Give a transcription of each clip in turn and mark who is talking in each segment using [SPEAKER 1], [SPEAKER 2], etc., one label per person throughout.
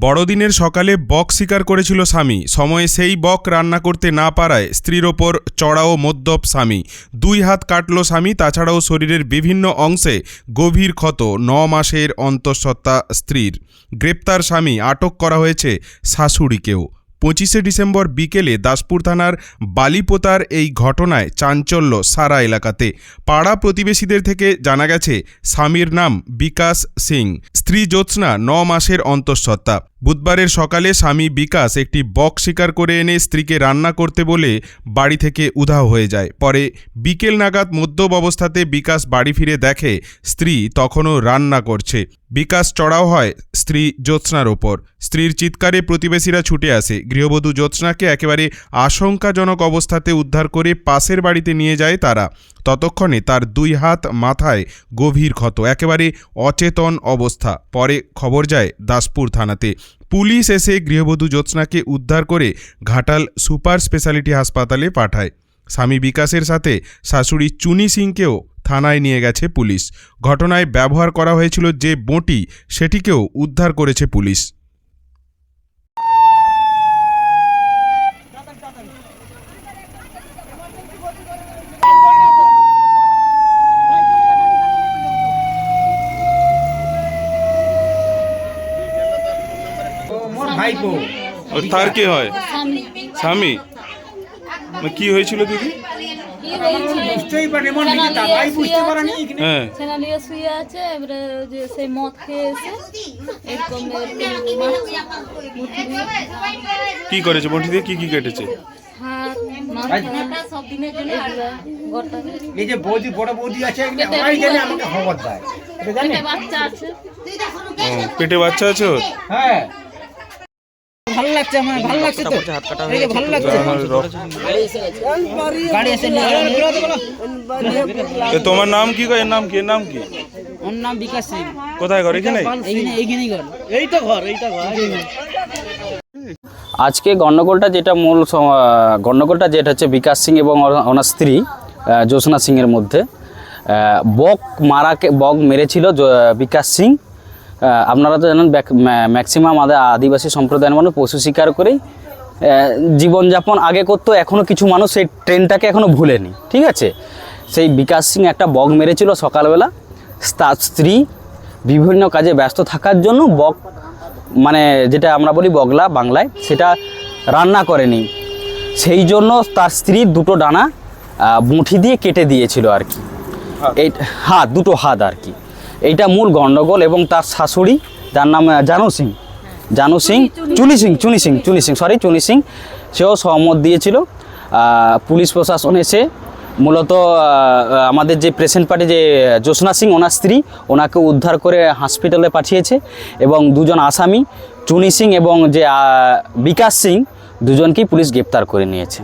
[SPEAKER 1] বড়দিনের সকালে বক শিকার করেছিল স্বামী। সময়ে সেই বক রান্না করতে না পারায় স্ত্রীর ওপর চড়াও মদ্যপ স্বামী। দুই হাত কাটল স্বামী, তাছাড়াও শরীরের বিভিন্ন অংশে গভীর ক্ষত, ন মাসের অন্তঃসত্ত্বা স্ত্রীর। গ্রেপ্তার স্বামী আটক করা হয়েছে শাশুড়িকেও। পঁচিশে ডিসেম্বর বিকেলে দাসপুর থানার বালিপোতার এই ঘটনায় চাঞ্চল্য সারা এলাকাতে। পাড়া প্রতিবেশীদের থেকে জানা গেছে, স্বামীর নাম বিকাশ সিং। স্ত্রী জ্যোৎস্না ন মাসের অন্তঃসত্ত্বা। বুধবারের সকালে স্বামী বিকাশ একটি বক শিকার করে এনে স্ত্রীকে রান্না করতে বলে বাড়ি থেকে উধাও হয়ে যায়। পরে বিকেল নাগাদ মদ্যপ অবস্থাতে বিকাশ বাড়ি ফিরে দেখে স্ত্রী তখনও রান্না করছে। বিকাশ চড়াও হয় স্ত্রী জ্যোৎস্নার ওপর। স্ত্রীর চিৎকারে প্রতিবেশীরা ছুটে আসে। গৃহবধূ জ্যোৎস্নাকে একেবারে আশঙ্কাজনক অবস্থাতে উদ্ধার করে পাশের বাড়িতে নিয়ে যায় তারা। ততক্ষণে তার দুই হাত মাথায় গভীর ক্ষত, একেবারে অচেতন অবস্থা। পরে খবর যায় দাসপুর থানাতে। পুলিশ এসে গৃহবধূ জ্যোৎস্নাকে উদ্ধার করে ঘাটাল সুপার স্পেশালিটি হাসপাতালে পাঠায়। স্বামী বিকাশের সাথে শাশুড়ি চুনি সিংকেও থানায় নিয়ে গেছে পুলিশ। ঘটনায় ব্যবহার করা হয়েছিল যে বঁটি, সেটিকেও উদ্ধার করেছে পুলিশ।
[SPEAKER 2] ভাইপো
[SPEAKER 1] তার কি হয়?
[SPEAKER 3] স্বামী।
[SPEAKER 1] স্বামী? কি হয়েছিল দিদি?
[SPEAKER 2] বুঝতেই পারে ভাই বুঝতে
[SPEAKER 1] হ্যাঁ
[SPEAKER 3] ছেনা নিয়ে শুয়ে আছে এবারে যে সেই মদ খেয়ে এসে এরকম এরকম মুঠি দিয়ে
[SPEAKER 1] কি করেছে? বঁটি দিয়ে কি কি কেটেছে?
[SPEAKER 2] এই যে বৌদি বড় বৌদি আছে এখানে জানে আমাকে খবর দেয়।
[SPEAKER 3] পেটে বাচ্চা আছে।
[SPEAKER 1] পেটে বাচ্চা আছে
[SPEAKER 2] হ্যাঁ। ভালো লাগছে আমার ভালো লাগছে তো। এই ভালো লাগছে। গাড়ি এসে নিয়ে
[SPEAKER 1] তোমার নাম কি গো? এর নাম কি? এর নাম কি?
[SPEAKER 4] ওর নাম বিকাশ সিং।
[SPEAKER 1] কোথায় ঘর? এখানে
[SPEAKER 4] এইখানে এইখানেই ঘর।
[SPEAKER 2] এই তো ঘর এইটা ঘর।
[SPEAKER 4] আজকে গণ্ডগোলটা যেটা মূল গণ্ডগোলটা যেটা হচ্ছে বিকাশ সিং এবং ওনার স্ত্রী জ্যোৎস্না সিংয়ের মধ্যে। বক মারাকে বক মেরেছিল বিকাশ সিং। আপনারা তো জানেন ম্যাক্সিমাম আমাদের আদিবাসী সম্প্রদায়ের মানুষ পশু শিকার করেই জীবনযাপন আগে করতো এখনও কিছু মানুষ সেই ট্রেনটাকে এখনও ভুলেনি ঠিক আছে? সেই বিকাশ সিং একটা বক মেরেছিল সকালবেলা তার স্ত্রী বিভিন্ন কাজে ব্যস্ত থাকার জন্য বক মানে যেটা আমরা বলি বগলা বাংলায় সেটা রান্না করেনি। সেই জন্য তার স্ত্রীর দুটো ডানা মুঠি দিয়ে কেটে দিয়েছিল আর কি। এই হাত দুটো হাত আর কি। এইটা মূল গণ্ডগোল এবং তার শাশুড়ি, যার নাম জানু সিং। জানু সিং, চুনি সিং চুনি সিং চুনি সিং সরি চুনি সিং। সেও সহমত দিয়েছিল। পুলিশ প্রশাসন এসে মূলত আমাদের যে প্রেসেন্ট পার্টি যে জ্যোৎস্না সিং, ওনার স্ত্রী, ওনাকে উদ্ধার করে হসপিটালে পাঠিয়েছে এবং দুজন আসামি, চুনি সিং এবং যে বিকাশ সিং, দুজনকেই পুলিশ গ্রেপ্তার করে নিয়েছে।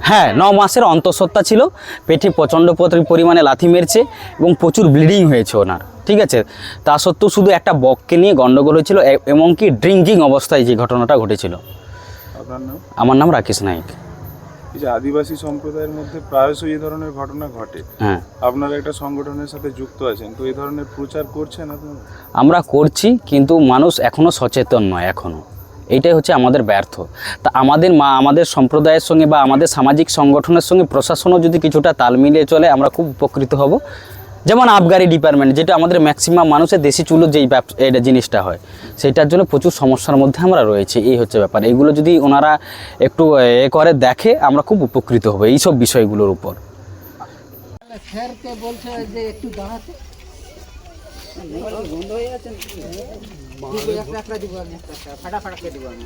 [SPEAKER 4] হ্যাঁ ন মাসের অন্তঃসত্ত্বা ছিল। পেটে প্রচণ্ড পরি- পরিমাণে লাথি মেরেছে এবং প্রচুর ব্লিডিং হয়েছে ওনার ঠিক আছে? তা সত্ত্বেও শুধু একটা বককে নিয়ে গণ্ডগোল হয়েছিল এমনকি ড্রিঙ্কিং অবস্থায় যে ঘটনাটা ঘটেছিল।
[SPEAKER 1] আপনার নাম?
[SPEAKER 4] আমার নাম রাকেশ নায়ক
[SPEAKER 1] যে আদিবাসী সম্প্রদায়ের মধ্যে প্রায়শই এই ধরনের ঘটনা ঘটে।
[SPEAKER 4] হ্যাঁ।
[SPEAKER 1] আপনারা একটা সংগঠনের সাথে যুক্ত আছেন তো এই ধরনের প্রচার করছেন আপনারা?
[SPEAKER 4] আমরা করছি কিন্তু মানুষ এখনও সচেতন নয় এখনও এইটাই হচ্ছে আমাদের ব্যর্থ। তা আমাদের মা, আমাদের সম্প্রদায়ের সঙ্গে বা আমাদের সামাজিক সংগঠনের সঙ্গে প্রশাসনও যদি কিছুটা তাল মিলিয়ে চলে, আমরা খুব উপকৃত হব। যেমন আবগারি ডিপার্টমেন্ট, যেটা আমাদের ম্যাক্সিমাম মানুষের দেশি চুলো যেই এটা জিনিসটা হয়, সেটার জন্য প্রচুর সমস্যার মধ্যে আমরা রয়েছে, এই হচ্ছে ব্যাপার। এগুলো যদি ওনারা একটু, এ করে দেখে, আমরা খুব উপকৃত হব, এইসব বিষয়গুলোর উপর।
[SPEAKER 5] স্যারকে বলছে যে একটু দাঁড়াতে বন্ধ হয়ে একটা ফাটা ফাটা খেয়ে দিব আমি।